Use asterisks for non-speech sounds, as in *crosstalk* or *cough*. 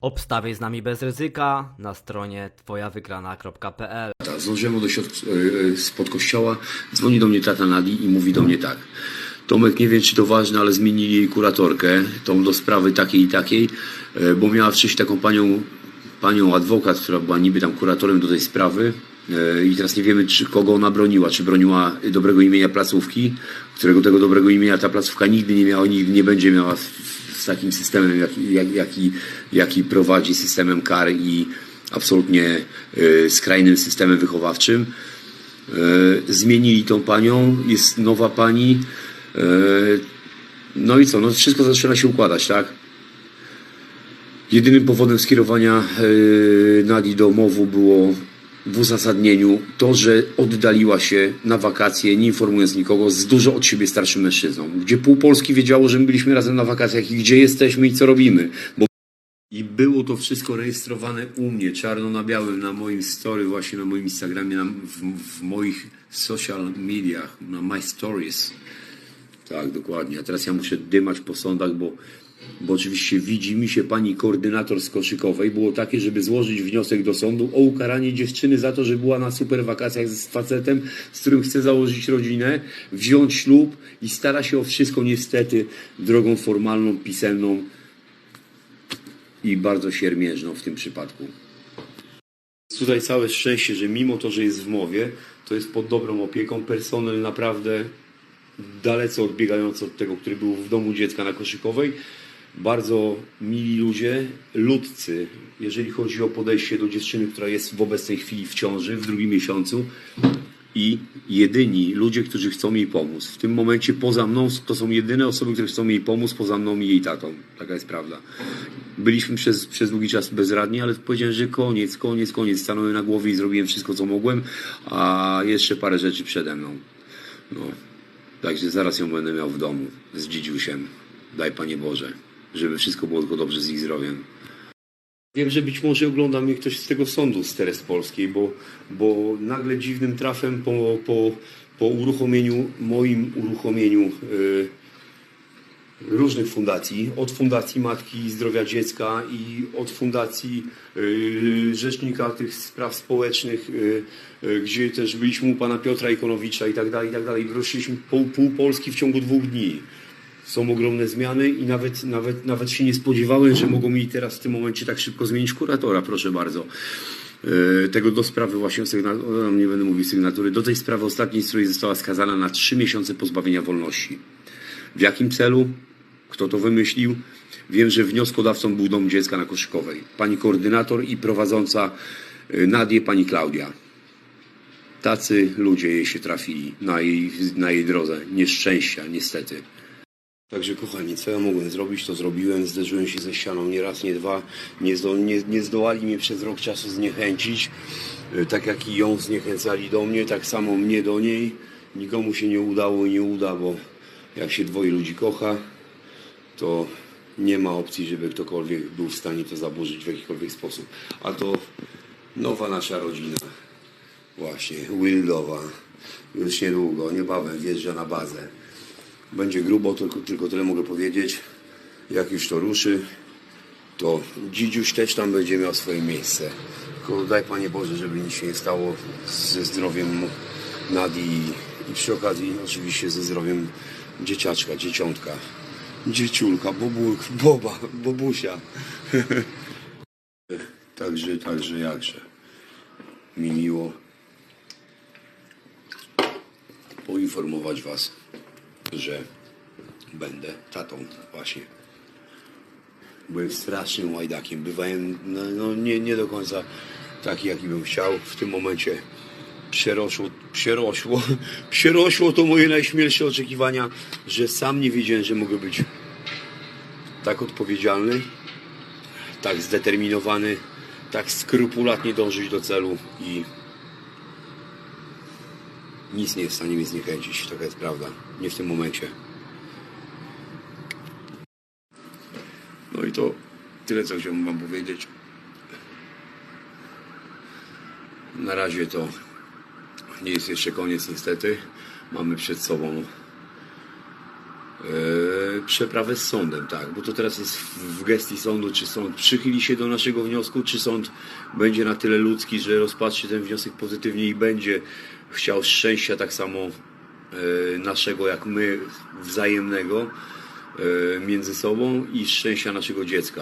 Obstawiaj z nami bez ryzyka na stronie twojawygrana.pl. Zdążyłem odejść od, e, e, spod kościoła, dzwoni do mnie tata Nadi i mówi do mnie tak. Tomek, nie wiem czy to ważne, ale zmienili jej kuratorkę, tą do sprawy takiej i takiej, e, bo miała wcześniej taką panią, panią adwokat, która była niby tam kuratorem do tej sprawy i teraz nie wiemy, czy kogo ona broniła, czy broniła dobrego imienia placówki, którego tego dobrego imienia ta placówka nigdy nie miała, nigdy nie będzie miała z takim systemem, jaki, jak, jaki, jaki prowadzi systemem kar i absolutnie e, skrajnym systemem wychowawczym. E, Zmienili tą panią, jest nowa pani. e, No i co, no wszystko zaczyna się układać, tak? Jedynym powodem skierowania Nadi do MOW-u było w uzasadnieniu to, że oddaliła się na wakacje, nie informując nikogo, z dużo od siebie starszym mężczyzną. Gdzie pół Polski wiedziało, że my byliśmy razem na wakacjach i gdzie jesteśmy i co robimy. Bo i było to wszystko rejestrowane u mnie, czarno na białym, na moim story, właśnie na moim Instagramie, na, w, w moich social mediach, na My Stories. Tak, dokładnie. A teraz ja muszę dymać po sądach, bo, bo oczywiście widzi mi się pani koordynator z Koszykowej. Było takie, żeby złożyć wniosek do sądu o ukaranie dziewczyny za to, że była na super wakacjach z facetem, z którym chce założyć rodzinę, wziąć ślub i stara się o wszystko niestety drogą formalną, pisemną i bardzo siermiężną w tym przypadku. Tutaj całe szczęście, że mimo to, że jest w mowie, to jest pod dobrą opieką. Personel naprawdę dalece odbiegający od tego, który był w domu dziecka na Koszykowej. Bardzo mili ludzie, ludcy, jeżeli chodzi o podejście do dziewczyny, która jest w obecnej chwili w ciąży, w drugim miesiącu. I jedyni ludzie, którzy chcą jej pomóc. W tym momencie poza mną to są jedyne osoby, które chcą jej pomóc, poza mną i jej tatą. Taka jest prawda. Byliśmy przez, przez długi czas bezradni, ale powiedziałem, że koniec, koniec, koniec. Stanąłem na głowie i zrobiłem wszystko, co mogłem, a jeszcze parę rzeczy przede mną. No. Także zaraz ją będę miał w domu z dzidziusiem. Daj Panie Boże, żeby wszystko było tylko dobrze z ich zdrowiem. Wiem, że być może ogląda mnie ktoś z tego sądu z Teres Polskiej, bo, bo nagle dziwnym trafem po, po, po uruchomieniu, moim uruchomieniu yy, różnych fundacji, od Fundacji Matki Zdrowia Dziecka i od Fundacji yy, Rzecznika tych Spraw Społecznych, yy, yy, gdzie też byliśmy u pana Piotra Ikonowicza i tak dalej, i tak dalej. Ruszyliśmy pół, pół Polski w ciągu dwóch dni. Są ogromne zmiany i nawet, nawet, nawet się nie spodziewałem, że mogą mi teraz w tym momencie tak szybko zmienić kuratora, proszę bardzo. Yy, Tego do sprawy właśnie sygnatury, nie będę mówił sygnatury, do tej sprawy ostatniej, której została skazana na trzy miesiące pozbawienia wolności. W jakim celu? Kto to wymyślił? Wiem, że wnioskodawcą był Dom Dziecka na Koszykowej. Pani koordynator i prowadząca y, Nadię, pani Klaudia. Tacy ludzie jej się trafili na jej, na jej drodze. Nieszczęścia, niestety. Także kochani, co ja mogłem zrobić, to zrobiłem. Zderzyłem się ze ścianą nie raz, nie dwa. Nie, zdo, nie, nie zdołali mnie przez rok czasu zniechęcić. Y, Tak jak i ją zniechęcali do mnie, tak samo mnie do niej. Nikomu się nie udało i nie uda, bo jak się dwoje ludzi kocha, to nie ma opcji, żeby ktokolwiek był w stanie to zaburzyć w jakikolwiek sposób. A to nowa nasza rodzina. Właśnie, Wildowa. Już niedługo, niebawem wjeżdża na bazę. Będzie grubo, tylko, tylko tyle mogę powiedzieć. Jak już to ruszy, to dzidziuś też tam będzie miał swoje miejsce. Tylko daj Panie Boże, żeby nic się nie stało ze zdrowiem Nadi i, przy okazji oczywiście ze zdrowiem dzieciaczka, dzieciątka. Dzieciulka, bobulk, boba, bobusia. *laughs* także, także jakże. Mi miło poinformować Was, że będę tatą właśnie. Byłem strasznym łajdakiem. Bywałem no, no, nie, nie do końca taki, jaki bym chciał. W tym momencie przerośło, przerośło, *laughs* przerośło to moje najśmielsze oczekiwania, że sam nie wiedziałem, że mogę być tak odpowiedzialny, tak zdeterminowany, tak skrupulatnie dążyć do celu i nic nie jest w stanie mnie zniechęcić. Taka jest prawda. Nie w tym momencie. No i to tyle, co chciałbym Wam powiedzieć. Na razie to nie jest jeszcze koniec, niestety. Mamy przed sobą E, przeprawę z sądem, tak, bo to teraz jest w, gestii sądu, czy sąd przychyli się do naszego wniosku, czy sąd będzie na tyle ludzki, że rozpatrzy ten wniosek pozytywnie i będzie chciał szczęścia tak samo e, naszego jak my, wzajemnego e, między sobą i szczęścia naszego dziecka.